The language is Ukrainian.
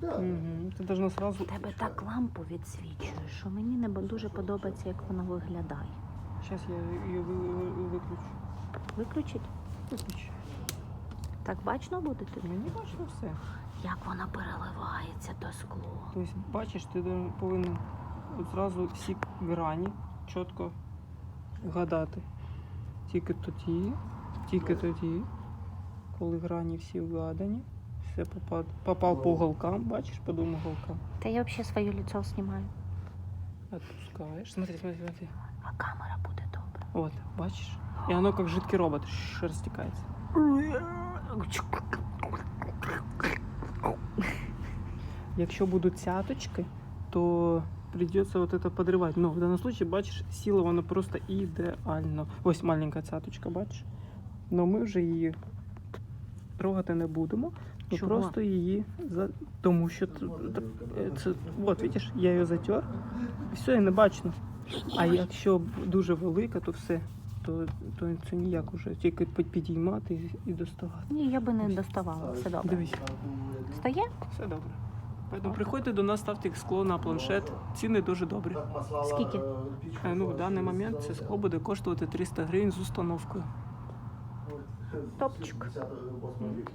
Да. Угу. Ти должна сразу. Тебе так лампу відсвічує, що мені не дуже подобається, як воно виглядає. Зараз я її ви- ви- виключу. Виключить? Виключу. Так бачно буде тобі? Мені бачно все. Як воно переливається то скло. Тобто, бачиш, ти повинен от зразу всі грані чітко вгадати. Тільки тоді, тільки тоді, коли грані всі вгадані, все попад, попав по уголкам, бачиш, по двом уголкам. Та я взагалі своє лицо знімаю. Отпускаєш. Смотри, смотри, смотри. А камера буде добре. Вот, бачиш? І воно як жидкий робот, ш- розтікається. Якщо будуть цяточки, то придется вот это подрывать. Но в данном случае, бачиш, сіла вона просто ідеально. Ось маленька цяточка, бачиш? Но ми вже її трогати не будемо. Ми Чого? просто її за... тому що е, це, от, бачиш, я її затер, і все, і не бачно. А якщо дуже велика, то все, то, то це ніяк уже, тільки підіймати і, доставати. Ні, я би не доставала. Все добре. Дивись, Стає? все добре. Поэтому приходьте до нас, ставте скло на планшет. Ціни дуже добрі. Скільки? Е, Ну, в даний момент це скло буде коштувати 300 гривень з установкою. Топчик. 68 вік.